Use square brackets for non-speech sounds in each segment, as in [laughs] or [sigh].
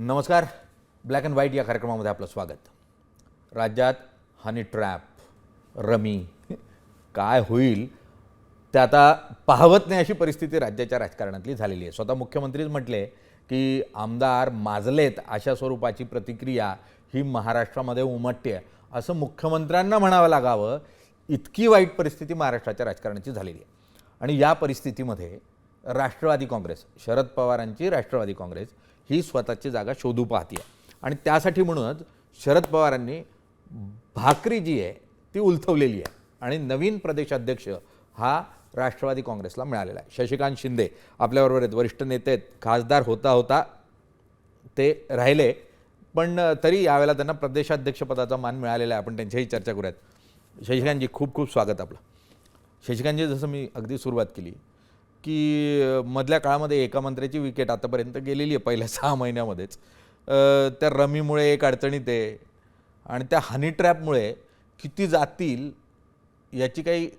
नमस्कार. Black and white या कार्यक्रमामध्ये आपलं स्वागत. राज्यात हनी ट्रॅप रमी काय होईल ते आता पाहवत नाही अशी परिस्थिती राज्याच्या राजकारणातली झालेली आहे. स्वतः मुख्यमंत्रीच म्हटले की आमदार माजलेत अशा स्वरूपाची प्रतिक्रिया ही महाराष्ट्रामध्ये उमटते असं मुख्यमंत्र्यांना म्हणावं लागावं इतकी वाईट परिस्थिती महाराष्ट्राच्या राजकारणाची झालेली आहे. आणि या परिस्थितीमध्ये राष्ट्रवादी काँग्रेस शरद पवारांची राष्ट्रवादी काँग्रेस ही स्वतःची जागा शोधू पाहते आणि त्यासाठी म्हणूनच शरद पवारांनी भाकरी जी आहे ती उलथवलेली आहे. आणि नवीन प्रदेशाध्यक्ष हा राष्ट्रवादी काँग्रेसला मिळालेला आहे. शशिकांत शिंदे आपल्याबरोबर आहेत. वरिष्ठ नेते आहेत. खासदार होता होता ते राहिले. पण तरी यावेळेला त्यांना प्रदेशाध्यक्षपदाचा मान मिळालेला आहे. आपण त्यांच्याही चर्चा करूयात. शशिकांतजी खूप खूप स्वागत आपलं. शशिकांतजी जसं मी अगदी सुरुवात केली की मधल्या काळामध्ये एका मंत्र्याची विकेट आतापर्यंत गेलेली आहे पहिल्या [laughs] सहा महिन्यामध्येच. त्या रमीमुळे एक अडचणीत आहे आणि त्या हनी ट्रॅपमुळे किती जातील याची काही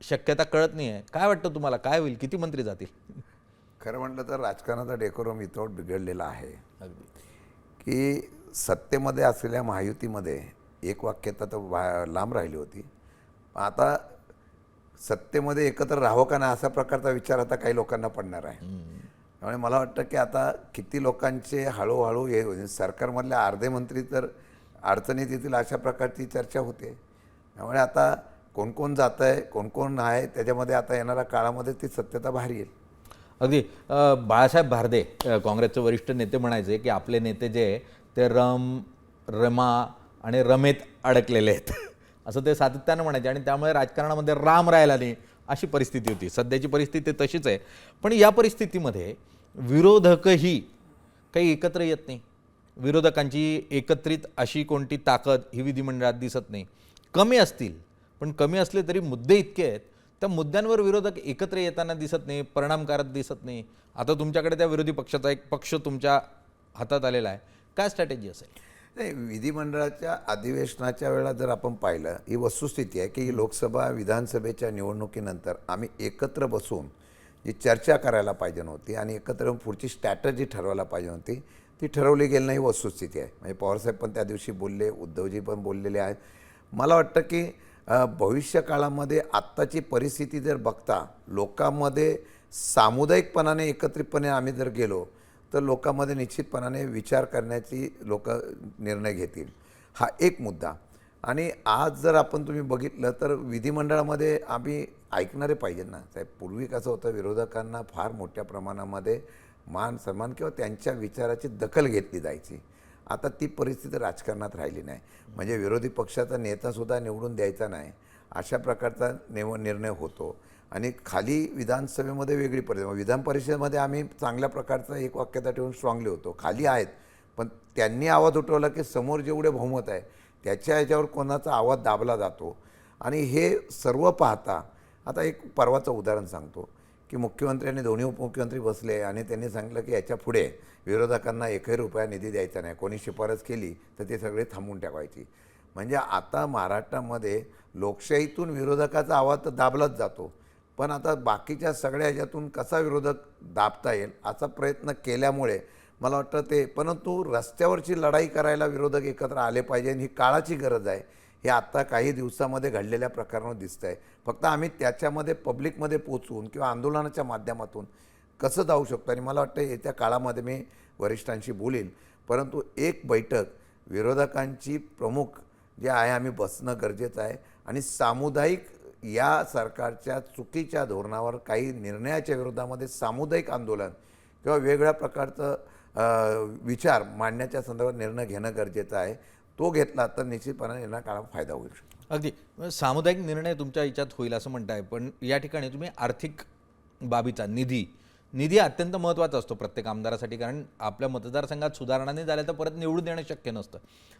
शक्यता कळत नाही आहे. काय वाटतं तुम्हाला? काय होईल? किती मंत्री जातील? खरं म्हटलं तर राजकारणाचा डेकोरम विथआउट बिघडलेला आहे. अगदी. की सत्तेमध्ये असलेल्या महायुतीमध्ये एक वाक्यता तर लांब राहिली होती. आता सत्तेमध्ये एकत्र राहावं का नाही असा प्रकारचा विचार आता काही लोकांना पडणार आहे. त्यामुळे मला वाटतं की आता किती लोकांचे हळूहळू हे होईल. सरकारमधले अर्धे मंत्री तर अडचणीत येतील अशा प्रकारची चर्चा होते. त्यामुळे आता कोण कोण जात आहे कोण कोण आहे त्याच्यामध्ये आता येणाऱ्या काळामध्ये ती सत्यता बाहेर येईल. अगदी बाळासाहेब भारदे काँग्रेसचे वरिष्ठ नेते म्हणायचे की आपले नेते जे ते रम रमा आणि रमेत अडकलेले आहेत. असं ते सातत्यानं म्हणायचे. आणि त्यामुळे राजकारणामध्ये राम राहिला नाही अशी परिस्थिती होती. सध्याची परिस्थिती तशीच आहे. पण या परिस्थितीमध्ये विरोधकही काही एकत्र येत नाही. विरोधकांची एकत्रित अशी कोणती ताकद ही विधिमंडळात दिसत नाही. कमी असतील पण कमी असले तरी मुद्दे इतके आहेत. त्या मुद्द्यांवर विरोधक एकत्र येताना दिसत नाही परिणामकारक दिसत नाही. आता तुमच्याकडे त्या विरोधी पक्षाचा एक पक्ष तुमच्या हातात आलेला आहे. काय स्ट्रॅटेजी असेल? नाही विधिमंडळाच्या अधिवेशनाच्या वेळेला जर आपण पाहिलं ही वस्तुस्थिती आहे की लोकसभा विधानसभेच्या निवडणुकीनंतर आम्ही एकत्र बसून जी चर्चा करायला पाहिजे नव्हती आणि एकत्र पुढची स्ट्रॅटजी ठरवायला पाहिजे नव्हती ती ठरवली गेली नाही वस्तुस्थिती आहे. म्हणजे पवारसाहेब पण त्या दिवशी बोलले उद्धवजी पण बोललेले आहेत. मला वाटतं की भविष्यकाळामध्ये भविष्य काळामध्ये आत्ताची परिस्थिती जर बघता लोकांमध्ये सामुदायिकपणाने एकत्रितपणे आम्ही जर गेलो तर लोकांमध्ये निश्चितपणाने विचार करण्याची लोक निर्णय घेतील. हा एक मुद्दा. आणि आज जर आपण तुम्ही बघितलं तर विधिमंडळामध्ये आम्ही ऐकणारे पाहिजे ना साहेब. पूर्वी कसं होतं विरोधकांना फार मोठ्या प्रमाणामध्ये मान सन्मान किंवा त्यांच्या विचाराची दखल घेतली जायची. आता ती परिस्थिती राजकारणात राहिली नाही. म्हणजे विरोधी पक्षाचा नेतासुद्धा निवडून द्यायचा नाही. अशा प्रकारचा नेव निर्णय होतो. आणि खाली विधानसभेमध्ये वेगळी परिस्थिती. विधान परिषदेमध्ये आम्ही चांगल्या प्रकारचा एक वाक्यता ठेवून स्ट्रॉंगली होतो. खाली आहेत पण त्यांनी आवाज उठवला की समोर जेवढे बहुमत आहे त्याच्या ह्याच्यावर कोणाचा आवाज दाबला जातो. आणि हे सर्व पाहता आता एक परवाचं उदाहरण सांगतो की मुख्यमंत्र्यांनी दोन्ही उपमुख्यमंत्री बसले आणि त्यांनी सांगितलं की याच्यापुढे विरोधकांना एकही रुपया निधी द्यायचा नाही. कोणी शिफारस केली तर ते सगळे थांबून टाकायची म्हणजे आता महाराष्ट्रामध्ये लोकशाहीतून विरोधकाचा आवाज तर दाबलाच जातो. पण आता बाकीच्या सगळ्या ह्याच्यातून कसा विरोधक दाबता येईल असा प्रयत्न केल्यामुळे मला वाटतं ते परंतु रस्त्यावरची लढाई करायला विरोधक एकत्र आले पाहिजे आणि ही काळाची गरज आहे. हे आत्ता काही दिवसामध्ये घडलेल्या प्रकारानं दिसतं आहे फक्त आम्ही त्याच्यामध्ये पब्लिकमध्ये पोचून किंवा आंदोलनाच्या माध्यमातून कसं जाऊ शकतो? आणि मला वाटतं येत्या काळामध्ये मी वरिष्ठांशी बोलीन. परंतु एक बैठक विरोधकांची प्रमुख जे आहे आम्ही बसणं गरजेचं आहे. आणि सामुदायिक या सरकारच्या चुकीच्या धोरणावर काही निर्णयाच्या विरोधामध्ये सामुदायिक आंदोलन किंवा वेगळ्या प्रकारचं विचार मांडण्याच्या संदर्भात निर्णय घेणं गरजेचं आहे. तो घेतला तर निश्चितपणे येणाऱ्या काळात फायदा होईल. अगदी. सामुदायिक निर्णय तुमच्या याच्यात होईल असं म्हणताय पण या ठिकाणी तुम्ही आर्थिक बाबीचा निधी निधी अत्यंत महत्त्वाचा असतो प्रत्येक आमदारासाठी कारण आपल्या मतदारसंघात सुधारणा नाही झाल्या तर परत निवडून देणं शक्य नसतं.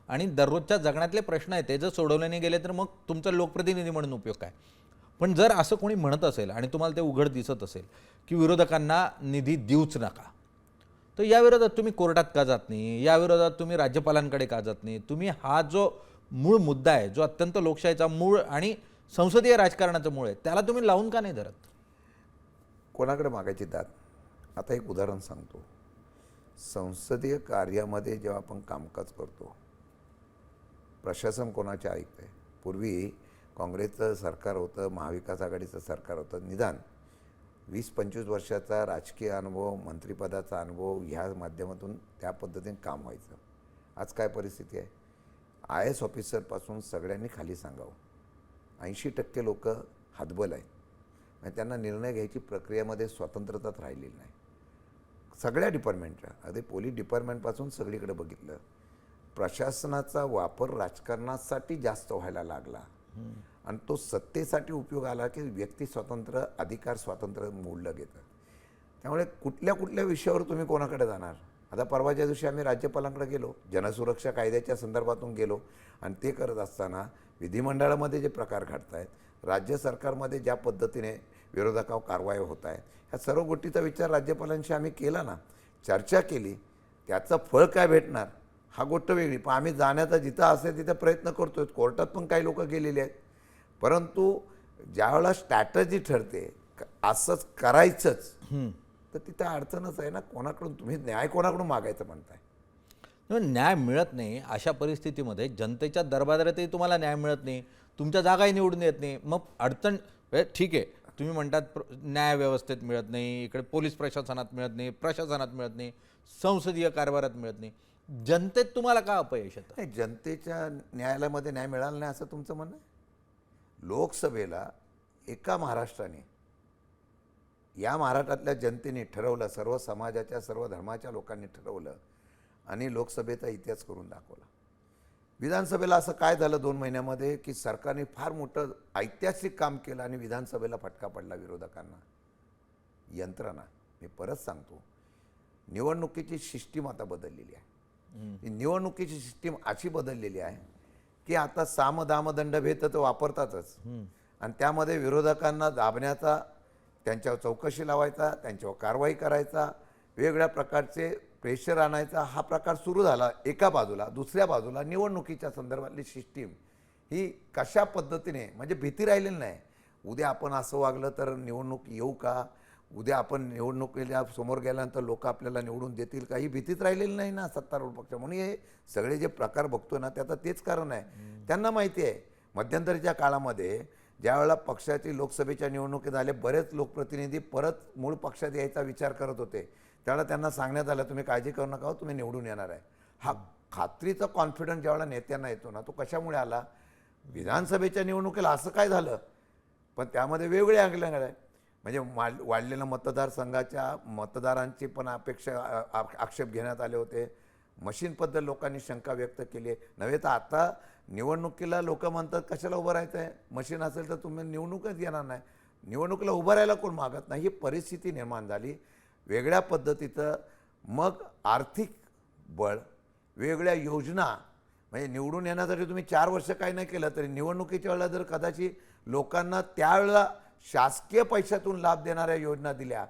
आणि दररोजच्या जगण्यातले प्रश्न आहेत ते जर सोडवले नाही गेले तर मग तुमचा लोकप्रतिनिधी म्हणून उपयोग काय? पण जर असं कोणी म्हणत असेल आणि तुम्हाला ते उघड दिसत असेल की विरोधकांना निधी देऊच नका तर या विरोधात तुम्ही कोर्टात का जात नाही? या विरोधात तुम्ही राज्यपालांकडे का जात नाही? तुम्ही हा जो मूळ मुद्दा आहे जो अत्यंत लोकशाहीचा मूळ आणि संसदीय राजकारणाचं मूळ आहे त्याला तुम्ही लावून का नाही धरत? कोणाकडे मागायची दाद? आता एक उदाहरण सांगतो. संसदीय कार्यामध्ये जेव्हा आपण कामकाज करतो प्रशासन कोणाचे ऐकतंय? पूर्वी काँग्रेसचं सरकार होतं महाविकास आघाडीचं सरकार होतं. निदान वीस पंचवीस वर्षाचा राजकीय अनुभव मंत्रिपदाचा अनुभव ह्या माध्यमातून त्या पद्धतीने काम व्हायचं. आज काय परिस्थिती आहे? आय एस ऑफिसरपासून सगळ्यांनी खाली सांगावं. ऐंशी टक्के लोक हातबल आहेत. म्हणजे त्यांना निर्णय घ्यायची प्रक्रियामध्ये स्वतंत्रताच राहिलेली नाही. सगळ्या डिपार्टमेंटच्या. अगदी पोलीस डिपार्टमेंटपासून सगळीकडे बघितलं. प्रशासनाचा वापर राजकारणासाठी जास्त व्हायला लागला. आणि तो सत्तेसाठी उपयोग आला की व्यक्ती स्वातंत्र्य अधिकार स्वातंत्र्य मोडलं गेलं त्यामुळे कुठल्या कुठल्या विषयावर तुम्ही कोणाकडे जाणार? आता परवाच्या दिवशी आम्ही राज्यपालांकडे गेलो. जनसुरक्षा कायद्याच्या संदर्भातून गेलो. आणि ते करत असताना विधिमंडळामध्ये जे प्रकार घडत आहेत राज्य सरकारमध्ये ज्या पद्धतीने विरोधकावर कारवाई होत आहे. ह्या सर्व गोष्टीचा विचार राज्यपालांशी आम्ही केला ना चर्चा केली त्याचं फळ काय भेटणार? हा गोष्ट वेगळी. पण आम्ही जाण्याचा जिथं असेल तिथं प्रयत्न करतोय. कोर्टात पण काही लोक गेलेले आहेत. परंतु ज्यावेळेला स्ट्रॅटजी ठरते असंच करायचंच तर तिथं अडचणच आहे ना. कोणाकडून तुम्ही न्याय कोणाकडून मागायचं म्हणताय? न्याय मिळत नाही अशा परिस्थितीमध्ये. जनतेच्या दरबारातही तुम्हाला न्याय मिळत नाही. तुमच्या जागाही निवडून येत नाही. मग अडचण ठीक आहे. तुम्ही म्हणतात प्र- न्यायव्यवस्थेत मिळत नाही इकडे पोलीस प्रशासनात मिळत नाही प्रशासनात मिळत नाही संसदीय कारभारात मिळत नाही. जनतेत तुम्हाला का अपयश येतं? नाही जनतेच्या न्यायालयामध्ये न्याय मिळाला नाही असं तुमचं म्हणणं आहे? लोकसभेला एका महाराष्ट्राने या महाराष्ट्रातल्या जनतेने ठरवलं सर्व समाजाच्या सर्व धर्माच्या लोकांनी ठरवलं आणि लोकसभेचा इतिहास करून दाखवला. विधानसभेला असं काय झालं दोन महिन्यामध्ये की सरकारने फार मोठं ऐतिहासिक काम केलं आणि विधानसभेला फटका पडला विरोधकांना? यंत्रणा. मी परत सांगतो निवडणुकीची सिस्टीम आता बदललेली आहे. ही निवडणुकीची सिस्टीम अशी बदललेली आहे की आता साम दाम दंड भेद तर वापरतातच. आणि त्यामध्ये विरोधकांना दाबण्याचा त्यांच्यावर चौकशी लावायचा त्यांच्यावर कारवाई करायचा वेगवेगळ्या प्रकारचे प्रेशर आणायचा हा प्रकार सुरू झाला एका बाजूला दुसऱ्या बाजूला निवडणुकीच्या संदर्भातली सिस्टीम ही कशा पद्धतीने म्हणजे भीती राहिलेली नाही. उद्या आपण असं वागलं तर निवडणूक येऊ का? उद्या आपण निवडणुकीला समोर गेल्यानंतर लोक आपल्याला निवडून देतील का? ही भीतीच राहिलेली नाही ना सत्तारूढ पक्ष. म्हणून हे सगळे जे प्रकार बघतोय ना त्याचं तेच कारण आहे. त्यांना माहिती आहे मध्यंतरीच्या काळामध्ये ज्यावेळेला पक्षाची लोकसभेच्या निवडणुकी झाले बरेच लोकप्रतिनिधी परत मूळ पक्षात यायचा विचार करत होते. त्यावेळेला त्यांना सांगण्यात आलं तुम्ही काळजी करू नका हो, तुम्ही निवडून येणार आहे. हा खात्रीचा कॉन्फिडन्स ज्यावेळेला नेत्यांना येतो ना तो कशामुळे आला? विधानसभेच्या निवडणुकीला असं काय झालं? पण त्यामध्ये वेगळे अंगले आहे म्हणजे वाढ वाढलेल्या मतदारसंघाच्या मतदारांची पण अपेक्षा आ- आक्षेप घेण्यात आले होते. मशीनबद्दल लोकांनी शंका व्यक्त केली आहे. नव्हे तर आता निवडणुकीला लोक म्हणतात कशाला उभं राहायचं आहे मशीन असेल तर तुम्ही निवडणूकच येणार नाही. निवडणुकीला उभं राहायला कोण मागत नाही? ही परिस्थिती निर्माण झाली. वेगळ्या पद्धतीचं मग आर्थिक बळ वेगळ्या योजना म्हणजे निवडून येण्यासाठी तुम्ही चार वर्ष काही नाही केलं तरी निवडणुकीच्या वेळेला जर कदाचित लोकांना त्यावेळेला शासकीय पैशातून लाभ देणाऱ्या योजना दिल्या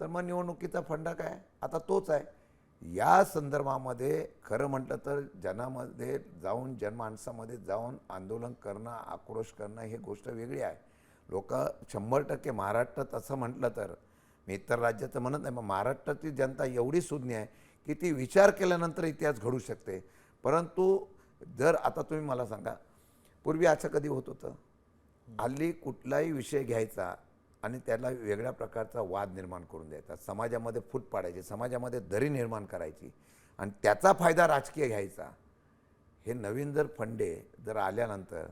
तर मग निवडणुकीचा फंडा काय? आता तोच आहे. या संदर्भामध्ये खरं म्हटलं तर जनामध्ये जाऊन जनमानसामध्ये जाऊन आंदोलन करणं आक्रोश करणं हे गोष्ट वेगळी आहे. लोक शंभर टक्के महाराष्ट्रात असं म्हटलं तर मी इतर राज्याचं म्हणत नाही मग महाराष्ट्राची जनता एवढी सुज्ञ आहे की ती विचार केल्यानंतर इतिहास घडू शकते. परंतु जर आता तुम्ही मला सांगा पूर्वी असं कधी होत होतं? हल्ली कुठलाही विषय घ्यायचा आणि त्याला वेगळ्या प्रकारचा वाद निर्माण करून द्यायचा. समाजामध्ये फूट पाडायची समाजामध्ये दरी निर्माण करायची आणि त्याचा फायदा राजकीय घ्यायचा. हे नवीन जर फंडे जर आल्यानंतर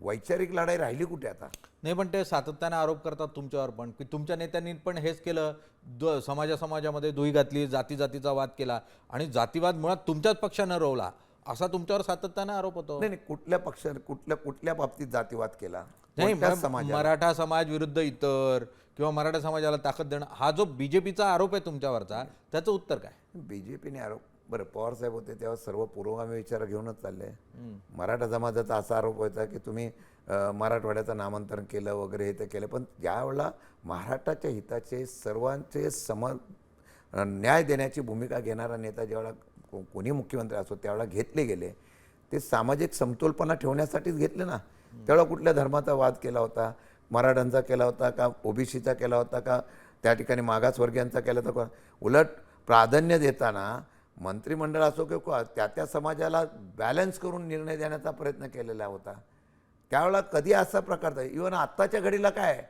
वैचारिक लढाई राहिली कुठे आता? नाही पण ते सातत्याने आरोप करतात तुमच्यावर पण. की तुमच्या नेत्यांनी पण हेच केलं. द समाजा समाजामध्ये दुई घातली जाती जातीचा वाद केला आणि जातीवाद मुळात तुमच्याच पक्षानं रोवला. असा तुमच्यावर सातत्याने आरोप होतो. नाही नाही कुठल्या पक्ष कुठल्या कुठल्या बाबतीत जातीवाद केला? नाही कोणत्या म- समाजाला? मराठा समाज विरुद्ध इतर किंवा मराठा समाजाला ताकद देणं हा जो बीजेपीचा आरोप आहे तुमच्यावरचा त्याचं उत्तर काय? बी जे पीने आरोप बरं पवार साहेब होते तेव्हा सर्व पुरोगामी विचार घेऊनच चालले. मराठा समाजाचा असा आरोप व्हायचा की तुम्ही मराठवाड्याचं नामांतरण केलं वगैरे हे ते केलं पण ज्यावेळेला महाराष्ट्राच्या हिताचे सर्वांचे सम न्याय देण्याची भूमिका घेणारा नेता ज्यावेळेला को- कोणी मुख्यमंत्री असो त्यावेळेला घेतले गेले ते सामाजिक समतोलपणा ठेवण्यासाठीच घेतले ना. त्यावेळेला कुठल्या धर्माचा वाद केला होता? मराठ्यांचा केला होता का? ओबीसीचा केला होता का? त्या ठिकाणी मागासवर्गीयांचा केला होता का? उलट प्राधान्य देताना मंत्रिमंडळ असो किंवा त्या त्या समाजाला बॅलन्स करून निर्णय देण्याचा प्रयत्न केलेला होता. त्यावेळेला कधी असा प्रकार इवन आत्ताच्या घडीला काय?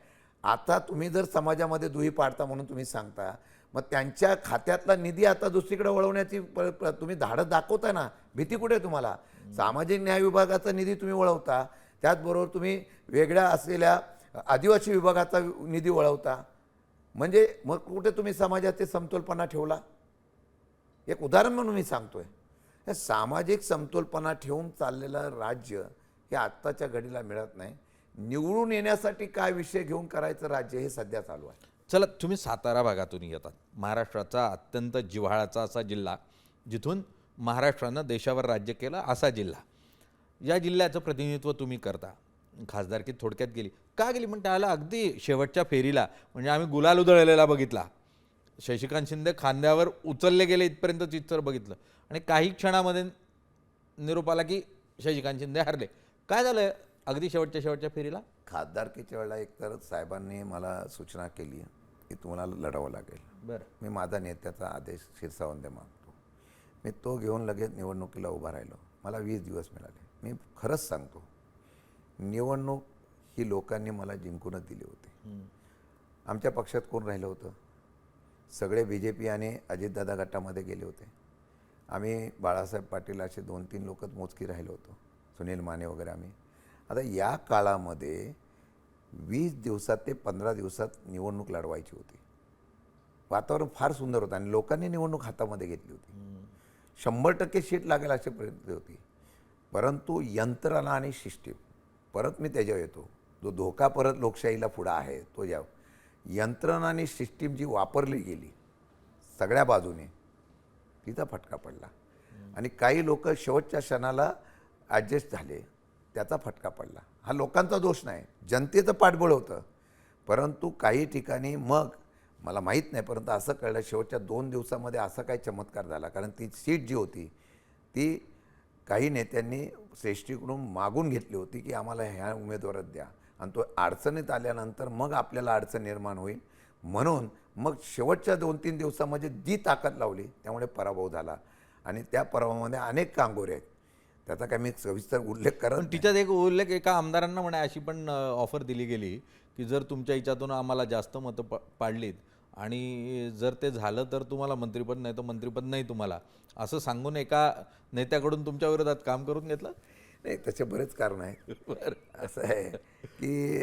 आता तुम्ही जर समाजामध्ये दुही पाडता म्हणून तुम्ही सांगता मग त्यांच्या खात्यातला निधी आता दुसरीकडे वळवण्याची प्र तुम्ही धाडस दाखवता ना? भीती कुठे आहे तुम्हाला? सामाजिक न्याय विभागाचा निधी तुम्ही वळवता त्याचबरोबर तुम्ही वेगळ्या असलेल्या आदिवासी विभागाचा निधी वळवता. म्हणजे मग कुठे तुम्ही समाजाचे समतोलपणा ठेवला? एक उदाहरण म्हणून मी सांगतोय. हे सामाजिक समतोलपणा ठेवून चाललेलं राज्य हे आत्ताच्या घडीला मिळत नाही. निवडून येण्यासाठी काय विषय घेऊन करायचं राज्य हे सध्या चालू आहे. चला तुम्ही सातारा भागातून येतात. महाराष्ट्राचा अत्यंत जिव्हाळाचा असा जिल्हा जिथून महाराष्ट्रानं देशावर राज्य केलं असा जिल्हा. या जिल्ह्याचं प्रतिनिधित्व तुम्ही करता. खासदारकी थोडक्यात गेली. का गेली? पण त्याला अगदी शेवटच्या फेरीला म्हणजे आम्ही गुलाल उधळलेला बघितला. शशिकांत शिंदे खांद्यावर उचलले गेले इथपर्यंत चित्र बघितलं. आणि काही क्षणामध्ये निरोप आला की शशिकांत शिंदे हरले. काय झालं अगदी शेवटच्या शेवटच्या फेरीला? खासदारकीच्या वेळेला एकतर साहेबांनी मला सूचना केली की तुम्हाला लढावं लागेल. बरं. मी माझा नेत्याचा आदेश शिरसावंदे मागतो. मी तो घेऊन लगेच निवडणुकीला उभा राहिलो. मला वीस दिवस मिळाले. मी खरंच सांगतो निवडणूक ही लोकांनी मला जिंकूनच दिली होती. आमच्या पक्षात कोण राहिलं होतं? सगळे बी जे पी आणि अजितदादा गटामध्ये गेले होते. आम्ही बाळासाहेब पाटील असे दोन तीन लोकच मोजकी राहिलो होतो. सुनील माने वगैरे आम्ही. आता या काळामध्ये वीस दिवसात ते पंधरा दिवसात निवडणूक लढवायची होती. वातावरण फार सुंदर होतं आणि लोकांनी निवडणूक हातामध्ये घेतली होती. शंभर टक्के शीट लागेल अशी परिस्थिती होती. परंतु यंत्रणा आणि सिस्टीम परत मी त्याच्यावर येतो. जो धोका परत लोकशाहीला पुढं आहे तो ज्या यंत्रणा आणि सिस्टीम जी वापरली गेली सगळ्या बाजूने तिचा फटका पडला. आणि काही लोक शेवटच्या क्षणाला ॲडजस्ट झाले त्याचा फटका पडला. हा लोकांचा दोष नाही जनतेचं पाठबळ होतं. परंतु काही ठिकाणी मग मला माहीत नाही परंतु असं कळलं शेवटच्या दोन दिवसामध्ये असा काही चमत्कार झाला. कारण ती सीट जी होती ती काही नेत्यांनी श्रेष्ठीकडून मागून घेतली होती की आम्हाला ह्या उमेदवारात द्या. आणि तो अडचणीत आल्यानंतर मग आपल्याला अडचण निर्माण होईल. म्हणून मग शेवटच्या दोन तीन दिवसामध्ये जी ताकद लावली त्यामुळे पराभव झाला. आणि त्या पराभवामध्ये अनेक कांगोरे आहेत. त्याचा काय मी सविस्तर उल्लेख करत तिच्यात एक उल्लेख एका आमदारांना म्हणा अशी पण ऑफर दिली गेली की जर तुमच्या हिच्यातून आम्हाला जास्त मतं प पाडलीत आणि जर ते झालं तर तुम्हाला मंत्रिपद नाही तर मंत्रिपद नाही तुम्हाला. असं सांगून एका नेत्याकडून तुमच्या विरोधात काम करून घेतलं? नाही तसे बरेच कारण आहेत. [laughs] असं आहे की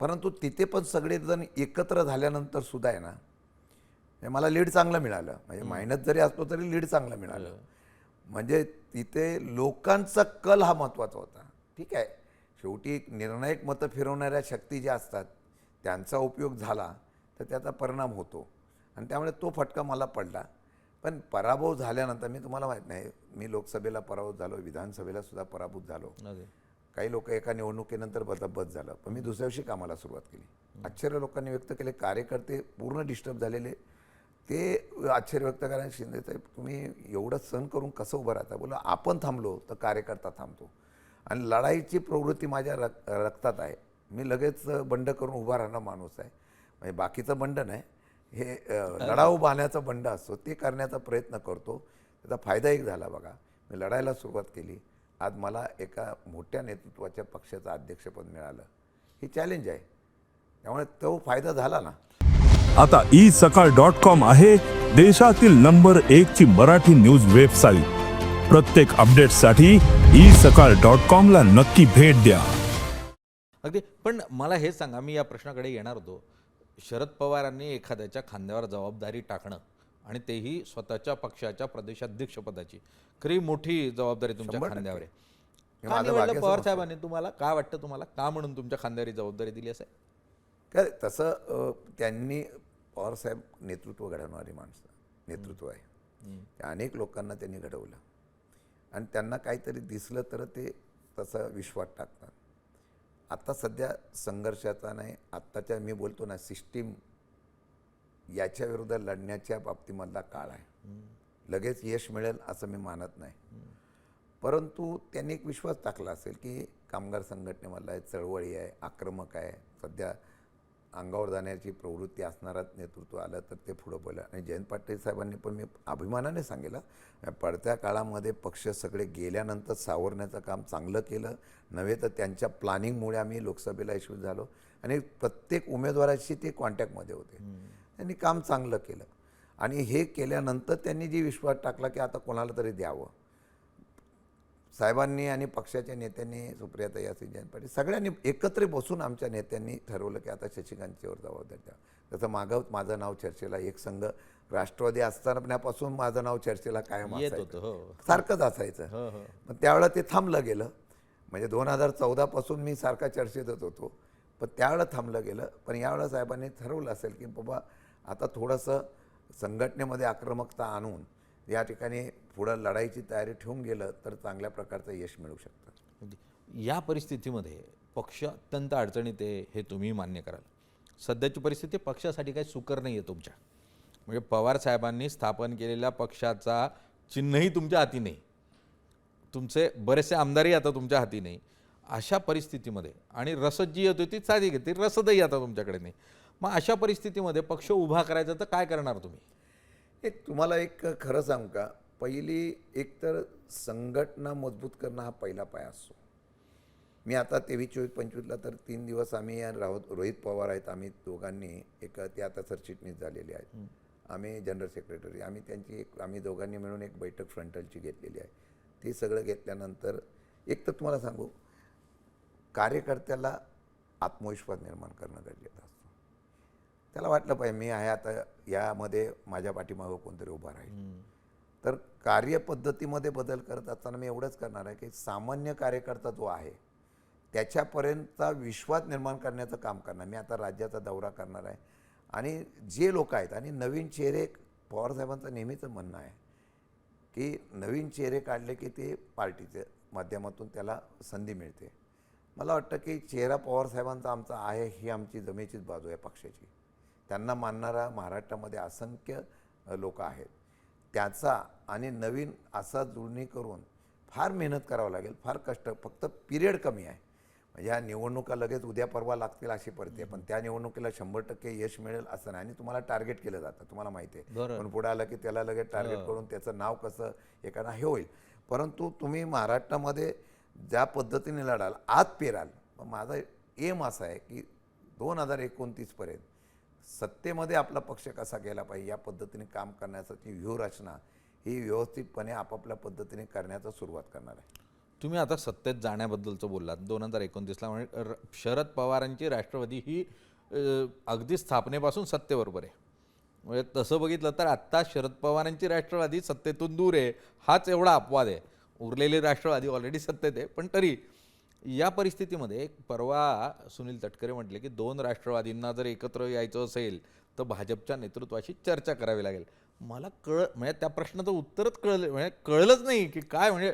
परंतु तिथे पण सगळेजण एकत्र झाल्यानंतर सुद्धा आहे ना मला लीड चांगलं मिळालं. म्हणजे मायनस जरी असलो तरी लीड चांगलं मिळालं. म्हणजे तिथे लोकांचा कल हा महत्त्वाचा होता. ठीक आहे. शेवटी एक निर्णायक मतं फिरवणाऱ्या शक्ती ज्या असतात त्यांचा उपयोग झाला तर त्याचा परिणाम होतो. आणि त्यामुळे तो फटका मला पडला. पण पराभव झाल्यानंतर मी तुम्हाला माहीत नाही मी लोकसभेला पराभूत झालो विधानसभेला सुद्धा पराभूत झालो. काही लोक एका निवडणुकीनंतर बदबद झालं पण मी दुसऱ्या दिवशी कामाला सुरुवात केली. आश्चर्य लोकांनी व्यक्त केले कार्यकर्ते पूर्ण डिस्टर्ब झालेले. ते आश्चर्य व्यक्त करायला शिंदे साहेब तुम्ही एवढं सण करून कसं उभं राहता? बोला आपण थांबलो तर कार्यकर्ता थांबतो. आणि लढाईची प्रवृत्ती माझ्या रक रक्तात आहे. मी लगेच बंड करून उभा राहणं माणूस आहे. म्हणजे बाकीचं बंड नाही हे लढाऊ बाण्याचा बंड असतो ते करण्याचा प्रयत्न करतो. त्याचा फायदा एक झाला बघा. मी लढायला सुरुवात केली. आज मला एका मोठ्या नेतृत्वाच्या पक्षाचं अध्यक्षपद मिळालं. हे चॅलेंज आहे. त्यामुळे तो फायदा झाला ना. आता ई सकाळ डॉट कॉम आहे देशातील नंबर एक ची मराठी न्यूज वेबसाईट प्रत्येक अपडेटसाठी ई सकाळ डॉट कॉम ला नक्की भेट द्या. अगदी पण मला हे सांगा मी या प्रश्नाकडे येणार होतो. शरद पवारांनी एखाद्याच्या खांद्यावर जबाबदारी टाकणं आणि तेही स्वतःच्या पक्षाच्या प्रदेशाध्यक्षपदाची. खरी मोठी जबाबदारी तुमच्या. खांद्यावर आहे. पवार. साहेबांनी तुम्हाला? काय वाटतं तुम्हाला? का म्हणून तुमच्या खांद्यावर जबाबदारी दिली असेल? काय तसं त्यांनी पवारसाहेब नेतृत्व घडवणारी माणसं नेतृत्व आहे. त्या अनेक लोकांना त्यांनी घडवलं. आणि त्यांना काहीतरी दिसलं तर ते तसं विश्वास टाकतात. आता सध्या संघर्षाचा नाही आत्ताच्या मी बोलतो ना सिस्टीम याच्या विरुद्ध लढण्याच्या बाबतीमधला काळ आहे. लगेच यश मिळेल असं मी मानत नाही. परंतु त्यांनी एक विश्वास टाकला असेल की कामगार संघटनेमधला आहे चळवळी आहे आक्रमक आहे. सध्या अंगावर जाण्याची प्रवृत्ती असणारं नेतृत्व आलं तर ते पुढं बोला. आणि जयंत पाटील साहेबांनी पण मी अभिमानाने सांगितलं पडत्या काळामध्ये पक्ष सगळे गेल्यानंतर सावरण्याचं काम चांगलं केलं. नव्हे तर त्यांच्या प्लॅनिंगमुळे आम्ही लोकसभेला यशस्वी झालो. आणि प्रत्येक उमेदवाराशी ते कॉन्टॅक्टमध्ये होते. त्यांनी काम चांगलं केलं. आणि हे केल्यानंतर त्यांनी जी विश्वास टाकला की आता कोणाला तरी द्यावं. साहेबांनी आणि पक्षाच्या नेत्यांनी सुप्रियाताई असेल जयंत पाटील सगळ्यांनी एकत्र बसून आमच्या नेत्यांनी ठरवलं की आता शशिकांतच्यावर जबाबदारी द्या तसं मागं माझं नाव चर्चेला एक संघ राष्ट्रवादी असतानापासून माझं नाव चर्चेला कायम असायचं. हो. सारखंच असायचं. पण त्यावेळेला ते थांबलं गेलं. म्हणजे दोन हजार चौदापासून मी सारखा चर्चेतच होतो. पण त्यावेळेला थांबलं गेलं. पण यावेळेला साहेबांनी ठरवलं असेल की बाबा आता थोडंसं संघटनेमध्ये आक्रमकता आणून या ठिकाणी पुढं लढाईची तयारी ठेवून गेलं तर चांगल्या प्रकारचं यश मिळू शकतं. या परिस्थितीमध्ये पक्ष अत्यंत अडचणीत आहे हे तुम्ही मान्य कराल. सध्याची परिस्थिती पक्षासाठी काही सुकर नाही आहे तुमच्या. म्हणजे पवार साहेबांनी स्थापन केलेल्या पक्षाचा चिन्हही तुमच्या हाती नाही. तुमचे बरेचसे आमदारही आता तुमच्या हाती नाही. अशा परिस्थितीमध्ये आणि रसद जी येत होती साधी घेते रसदही आता तुमच्याकडे नाही. मग अशा परिस्थितीमध्ये पक्ष उभा करायचा तर काय करणार तुम्ही? एक तुम्हाला एक खरं सांगू का? पहिली एक तर संघटना मजबूत करणं हा पहिला पाय असतो. मी आता तेवीस चोवीस पंचवीसला तर तीन दिवस आम्ही राहोत रोहित पवार आहेत. आम्ही दोघांनी एक ते आता सरचिटणीस झालेले आहेत. आम्ही जनरल सेक्रेटरी आम्ही त्यांची एक आम्ही दोघांनी मिळून एक बैठक फ्रंटलची घेतलेली आहे. ती सगळं घेतल्यानंतर एक तर तुम्हाला सांगू कार्यकर्त्याला आत्मविश्वास निर्माण करणं गरजेचं असतं. त्याला वाटलं पाहिजे मी आहे आता यामध्ये माझ्या पाठीमागं कोणतरी उभा राहील. तर कार्यपद्धतीमध्ये बदल करत असताना मी एवढंच करणार आहे की सामान्य कार्यकर्ता जो आहे त्याच्यापर्यंतचा विश्वास निर्माण करण्याचं काम करणार. मी आता राज्याचा दौरा करणार आहे. आणि जे लोक आहेत आणि नवीन चेहरे पवारसाहेबांचं नेहमीचं म्हणणं आहे की नवीन चेहरे काढले की ते पार्टीच्या माध्यमातून त्याला संधी मिळते. मला वाटतं की चेहरा पवारसाहेबांचा आमचा आहे ही आमची जमेचीच बाजू आहे पक्षाची. त्यांना मानणारा महाराष्ट्रामध्ये असंख्य लोक आहेत. त्याचा आणि नवीन असा जुळणी करून फार मेहनत करावं लागेल फार कष्ट फक्त पिरियड कमी आहे. म्हणजे ह्या निवडणुका लगेच उद्या परवा लागतील अशी पडते पण त्या निवडणुकीला शंभर टक्के यश मिळेल असं नाही आणि तुम्हाला टार्गेट केलं जातं तुम्हाला माहिती आहे. पण पुढे आलं की त्याला लगेच टार्गेट करून त्याचं नाव कसं एखादा हे होईल. परंतु तुम्ही महाराष्ट्रामध्ये ज्या पद्धतीने लढाल आत पेराल माझा एम असा आहे की दोन हजार एकोणतीसपर्यंत सत्तेमध्ये आपला पक्ष कसा गेला पाहिजे या पद्धतीने काम करण्यासाठी व्यूहरचना ही व्यवस्थितपणे आपापल्या पद्धतीने करण्याचा सुरुवात करणार आहे. तुम्ही आता सत्तेत जाण्याबद्दलचं बोललात. दोन हजार एकोणतीसला म्हणजे र- शरद पवारांची राष्ट्रवादी ही अगदी स्थापनेपासून सत्तेबरोबर आहे. म्हणजे तसं बघितलं तर आत्ता शरद पवारांची राष्ट्रवादी सत्तेतून दूर आहे. हाच एवढा अपवाद आहे. उरलेली राष्ट्रवादी ऑलरेडी सत्तेत आहे. पण तरी या परिस्थितीमध्ये एक परवा सुनील तटकरे म्हटले की दोन राष्ट्रवादींना जर एकत्र यायचं असेल तर भाजपच्या नेतृत्वाशी चर्चा करावी लागेल. मला कळ म्हणजे त्या प्रश्नाचं उत्तरच कळलं म्हणजे कळलंच नाही की काय म्हणजे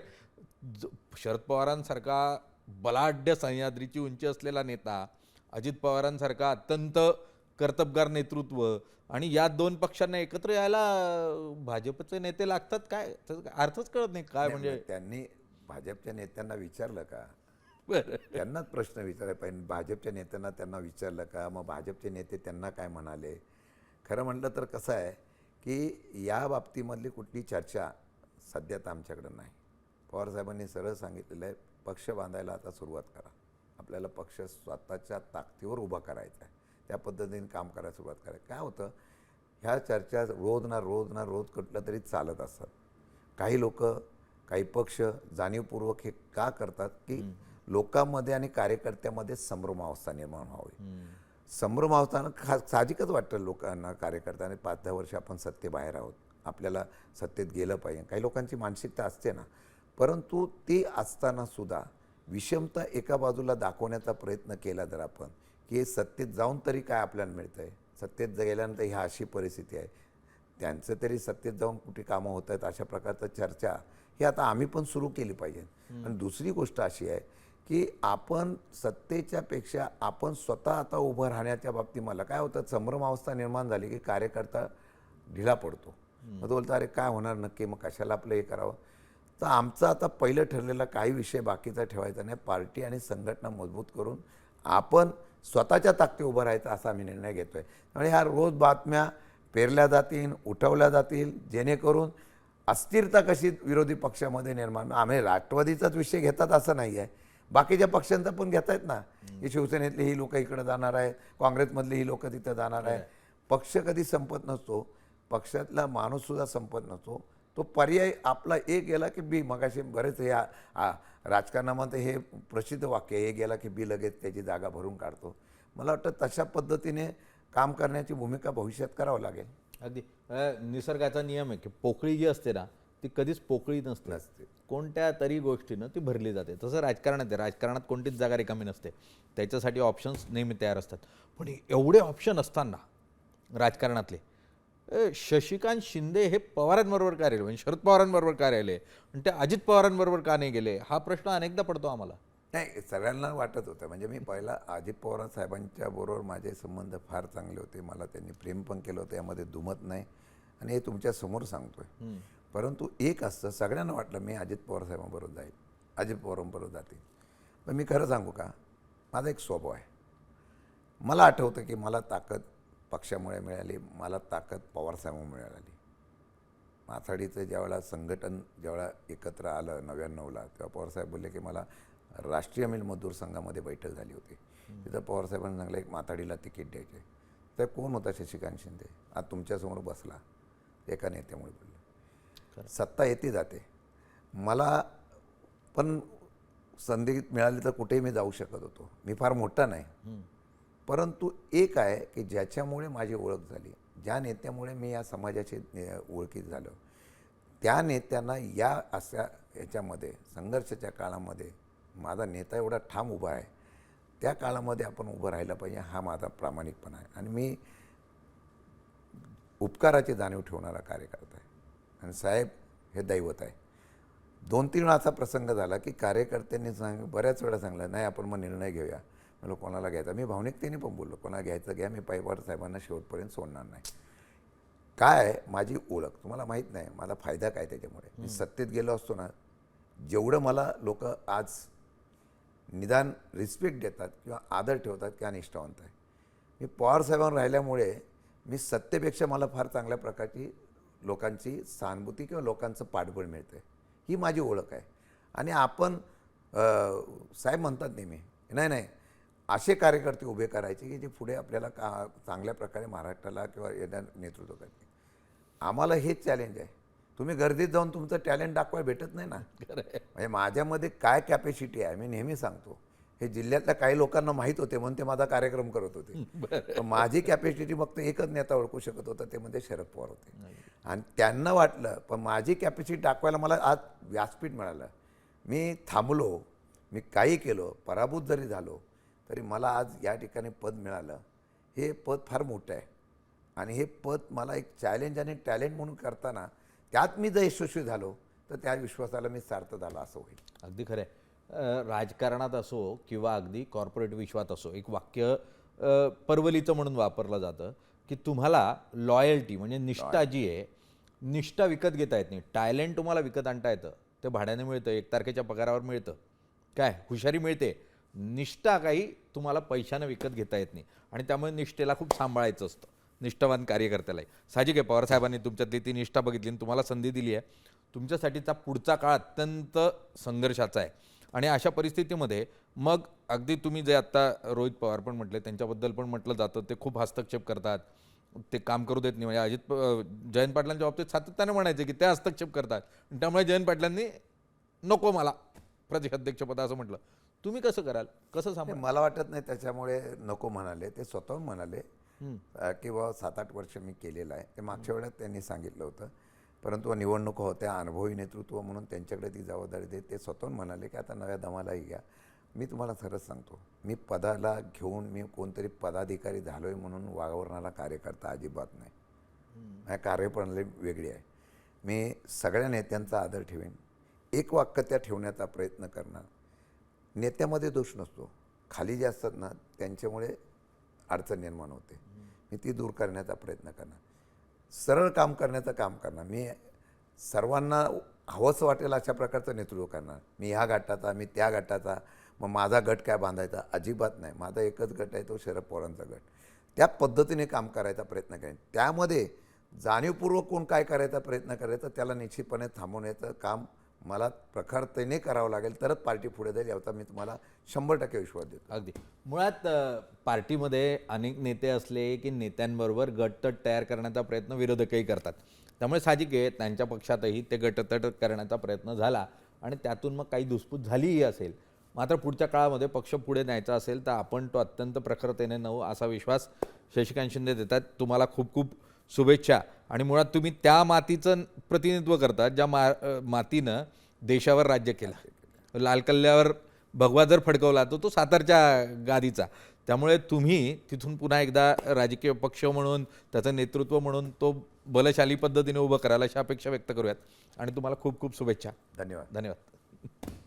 ज- शरद पवारांसारखा बलाढ्य सह्याद्रीची उंची असलेला नेता अजित पवारांसारखा अत्यंत कर्तबगार नेतृत्व आणि या दोन पक्षांना एकत्र यायला भाजपचे नेते लागतात काय? अर्थच कळत नाही. काय म्हणजे त्यांनी भाजपच्या नेत्यांना विचारलं का? बरं. त्यांनाच प्रश्न विचारायला पाहिजे. भाजपच्या नेत्यांना त्यांना विचारलं का? मग भाजपचे नेते त्यांना काय म्हणाले? खरं म्हटलं तर कसं आहे की या बाबतीमधली कुठली चर्चा सध्या तर आमच्याकडं नाही. पवारसाहेबांनी सरळ सांगितलेलं आहे पक्ष बांधायला आता सुरुवात करा. आपल्याला पक्ष स्वतःच्या ताकदीवर उभा करायचा आहे. त्या पद्धतीने काम करायला सुरुवात करायची काय होतं? ह्या चर्चा रोज ना रोज ना रोज कुठलं तरी चालत असतात. काही लोक काही पक्ष जाणीवपूर्वक हे का करतात की लोकांमध्ये आणि कार्यकर्त्यामध्ये संभ्रमावस्था निर्माण व्हावी. संभ्रमावस्था खा साहजिकच वाटतं लोकांना कार्यकर्त्यांना. पाच दहा वर्ष आपण सत्तेबाहेर आहोत. आपल्याला सत्तेत गेलं पाहिजे. काही लोकांची मानसिकता असते ना. परंतु ते असताना सुद्धा विषमता एका बाजूला दाखवण्याचा प्रयत्न केला जर आपण की हे सत्तेत जाऊन तरी काय आपल्याला मिळतं आहे सत्तेत गेल्यानंतर ह्या अशी परिस्थिती आहे. त्यांचं तरी सत्तेत जाऊन कुठे कामं होत आहेत अशा प्रकारचं चर्चा ही आता आम्ही पण सुरू केली पाहिजे आणि दुसरी गोष्ट अशी आहे की आपण सत्तेच्या पेक्षा आपण स्वतः आता उभं राहण्याच्या बाबतीत मला काय होतं संभ्रम अवस्था निर्माण झाली की कार्यकर्ता ढिला पडतो. मग तो बोलतो अरे काय होणार नक्की? मग कशाला आपलं हे करावं? तर आमचं आता पहिलं ठरलेला काही विषय बाकीचा ठेवायचा नाही. पार्टी आणि संघटना मजबूत करून आपण स्वतःच्या ताकदी उभं राहायचं असा आम्ही निर्णय घेतो आहे त्यामुळे ह्या रोज बातम्या पेरल्या जातील उठवल्या जातील जेणेकरून अस्थिरता कशी विरोधी पक्षामध्ये निर्माण आम्ही राष्ट्रवादीचाच विषय घेतात असं नाही आहे बाकीच्या पक्षांचा पण घेत आहेत ना. की शिवसेनेतली ही लोक इकडे जाणार आहेत काँग्रेसमधली ही लोक तिथं जाणार आहे पक्ष कधी संपत नसतो. पक्षातला माणूससुद्धा संपत नसतो. तो पर्याय आपला ए गेला की बी मगाशी बरेच हे राजकारणामध्ये हे प्रसिद्ध वाक्य ए गेला की बी लगेच त्याची जागा भरून काढतो. मला वाटतं तशा पद्धतीने काम करण्याची भूमिका भविष्यात करावं लागेल. अगदी. निसर्गाचा नियम आहे की पोकळी जी असते ना ती कधीच पोकळी नसते. कोणत्या तरी गोष्टीनं ती भरली जाते. तसं राजकारणात आहे. राजकारणात कोणतीच जागा रिकामी नसते. त्याच्यासाठी ऑप्शन्स नेहमी तयार असतात. पण एवढे ऑप्शन असताना राजकारणातले शशिकांत शिंदे हे पवारांबरोबर का राहिले? म्हणजे शरद पवारांबरोबर का राहिले? आणि ते अजित पवारांबरोबर का नाही गेले? हा प्रश्न अनेकदा पडतो आम्हाला. नाही सगळ्यांना वाटत होतं. म्हणजे मी पहिला अजित पवार साहेबांच्या बरोबर माझे संबंध फार चांगले होते. मला त्यांनी प्रेम पण केलं होतं. यामध्ये दुमत नाही. आणि हे तुमच्यासमोर सांगतोय. परंतु एक असतं सगळ्यांना वाटलं मी अजित पवार साहेबांबरोबर जाईल अजित पवारांबरोबर जातील. पण मी खरं सांगू का? माझा एक स्वभाव आहे. मला आठवतं की मला ताकद पक्षामुळे मिळाली मला ताकद पवारसाहेबांमुळे मिळाली. माथाडीचं ज्यावेळेला संघटन ज्यावेळेला एकत्र आलं नव्याण्णवला तेव्हा पवारसाहेब बोलले की मला राष्ट्रीय मिल मजदूर संघामध्ये बैठक झाली होती. तिथं पवारसाहेबांनी सांगलं एक माथाडीला तिकीट द्यायचे. तर कोण होता शशिकांत शिंदे? आज तुमच्यासमोर बसला एका नेत्यामुळे बोललं. सत्ता येते जाते. मला पण संधी मिळाली तर कुठेही मी जाऊ शकत होतो. मी फार मोठा नाही. परंतु एक आहे की ज्याच्यामुळे माझी ओळख झाली ज्या नेत्यामुळे मी या समाजाचे ने- ओळखीत झालो त्या नेत्यांना या अशा याच्यामध्ये संघर्षाच्या काळामध्ये माझा नेता एवढा ठाम उभा आहे. त्या काळामध्ये आपण उभं राहिलं पाहिजे हा माझा प्रामाणिकपणा आहे. आणि मी उपकाराची जाणीव ठेवणारा कार्यकर्ता आहे. आणि साहेब हे दैवत आहे. दोन तीन वेळा असा प्रसंग झाला की कार्यकर्त्यांनी सांग बऱ्याच वेळा सांगलं नाही आपण मग निर्णय घेऊया. म्हणलं कोणाला घ्यायचा? मी भावनिकतेने पण बोललो कोणाला घ्यायचं घ्या मी पायवार साहेबांना शेवटपर्यंत सोडणार नाही. काय आहे, माझी ओळख. तुम्हाला माहीत नाही माझा फायदा काय त्याच्यामुळे? मी सत्तेत गेलो असतो ना जेवढं मला लोक आज निदान रिस्पेक्ट देतात किंवा आदर ठेवतात किंवा निष्ठावंत आहे. मी पवार साहेबांवर राहिल्यामुळे मी सत्तेपेक्षा मला फार चांगल्या प्रकारची लोकांची सहानुभूती किंवा लोकांचं पाठबळ मिळतं. ही माझी ओळख आहे. आणि आपण साहेब म्हणतात नेहमी नाही नाही असे कार्यकर्ते उभे करायचे की जे पुढे आपल्याला का चांगल्या प्रकारे महाराष्ट्राला किंवा येण्या नेतृत्व करतील आम्हाला हेच चॅलेंज आहे. तुम्ही गर्दीत जाऊन तुमचं टॅलेंट दाखवायला भेटत नाही ना? म्हणजे माझ्यामध्ये काय कॅपॅसिटी आहे मी नेहमी सांगतो. हे जिल्ह्यातल्या काही लोकांना माहीत होते म्हणून ते माझा कार्यक्रम करत होते. [laughs] माझी कॅपॅसिटी फक्त एकच नेता ओळखू शकत होता ते म्हणजे शरद पवार होते. आणि त्यांना वाटलं पण माझी कॅपॅसिटी दाखवायला मला आज व्यासपीठ मिळालं. मी थांबलो मी काही केलो पराभूत जरी झालो तरी मला आज या ठिकाणी पद मिळालं. हे पद फार मोठं आहे. आणि हे पद मला एक चॅलेंज आणि टॅलेंट म्हणून करताना त्यात मी जर यशस्वी झालो तर त्या विश्वासाला मी सार्थ झालो असं होईल. अगदी खरं आहे. राजकारणात असो किंवा अगदी कॉर्पोरेट विश्वात असो एक वाक्य परवलीचं म्हणून वापरलं जातं. की तुम्हाला लॉयल्टी म्हणजे निष्ठा जी आहे निष्ठा विकत घेता येत नाही. टॅलेंट तुम्हाला विकत आणता येतं. ते भाड्याने मिळतं एक तारखेच्या पगारावर मिळतं. काय? हुशारी मिळते. निष्ठा काही तुम्हाला पैशानं विकत घेता येत नाही. आणि त्यामुळे निष्ठेला खूप सांभाळायचं असतं. निष्ठावान कार्यकर्त्यालाही. साहजिक आहे पवारसाहेबांनी तुमच्यातली ती निष्ठा बघितली आणि तुम्हाला संधी दिली आहे. तुमच्यासाठीचा पुढचा काळ अत्यंत संघर्षाचा आहे. आणि अशा परिस्थितीमध्ये मग अगदी तुम्ही जे आत्ता रोहित पवार पण म्हटले त्यांच्याबद्दल पण म्हटलं जातं ते खूप हस्तक्षेप करतात. ते काम करू देत नाही. म्हणजे अजित जयंत पाटलांच्या बाबतीत सातत्याने म्हणायचे की ते हस्तक्षेप करतात. त्यामुळे जयंत पाटलांनी नको मला प्रदेशाध्यक्षपद असं म्हटलं. तुम्ही कसं कराल? कसं सांभाळ मला वाटत नाही त्याच्यामुळे नको म्हणाले. ते स्वतःहून म्हणाले. की बाबा सात आठ वर्ष मी केलेलं आहे. ते मागच्या वेळेत त्यांनी सांगितलं होतं. परंतु निवडणुका होत्या अनुभवी नेतृत्व म्हणून त्यांच्याकडे ती जबाबदारी देत ते स्वतःहून म्हणाले की आता नव्या दमालाही घ्या. मी तुम्हाला खरंच सांगतो मी पदाला घेऊन मी कोणतरी पदाधिकारी झालो आहे म्हणून वावरणारा कार्यकर्ता अजिबात नाही. माझ्या कार्यप्रणाली वेगळी आहे. मी सगळ्या नेत्यांचा आदर ठेवेन. एक वाक्य त्या ठेवण्याचा प्रयत्न करणार. नेत्यामध्ये दोष नसतो. खाली जे असतात ना त्यांच्यामुळे अडचण निर्माण होते. मी ती दूर करण्याचा प्रयत्न करणार. सरळ काम करण्याचं काम करणार. मी सर्वांना हवंसं वाटेल अशा प्रकारचं नेतृत्व करणार. मी ह्या गटाचा मी त्या गटाचा मग माझा गट काय बांधायचा? अजिबात नाही. माझा एकच गट आहे तो शरद पवारांचा गट. त्या पद्धतीने काम करायचा प्रयत्न करेन. त्यामध्ये जाणीवपूर्वक कोण काय करायचा प्रयत्न करायचा त्याला निश्चितपणे थांबवण्याचं काम मला प्रखरतेने करावं लागेल तरच पार्टी पुढे जाईल याचा मी तुम्हाला शंभर टक्के विश्वास देतो. अगदी. मुळात पार्टीमध्ये अनेक नेते असले की नेत्यांबरोबर गटतट तयार करण्याचा प्रयत्न विरोधकही करतात. त्यामुळे साहजिक आहे त्यांच्या पक्षातही ते गटतट करण्याचा प्रयत्न झाला आणि त्यातून मग काही दुसपूत झालीही असेल. मात्र पुढच्या काळामध्ये पक्ष पुढे न्यायचा असेल तर आपण तो अत्यंत प्रखरतेने नऊ असा विश्वास शशिकांत शिंदे देतात. तुम्हाला खूप खूप शुभेच्छा. आणि मुळात तुम्ही त्या मातीचं प्रतिनिधित्व करता ज्या मा मातीनं देशावर राज्य केलं. लाल किल्ल्यावर भगवा जर फडकवला तर तो सातारच्या गादीचा. त्यामुळे तुम्ही तिथून पुन्हा एकदा राजकीय पक्ष म्हणून त्याचं नेतृत्व म्हणून तो बलशाली पद्धतीने उभं करायला अशा अपेक्षा व्यक्त करूयात. आणि तुम्हाला खूप खूप शुभेच्छा. धन्यवाद. धन्यवाद.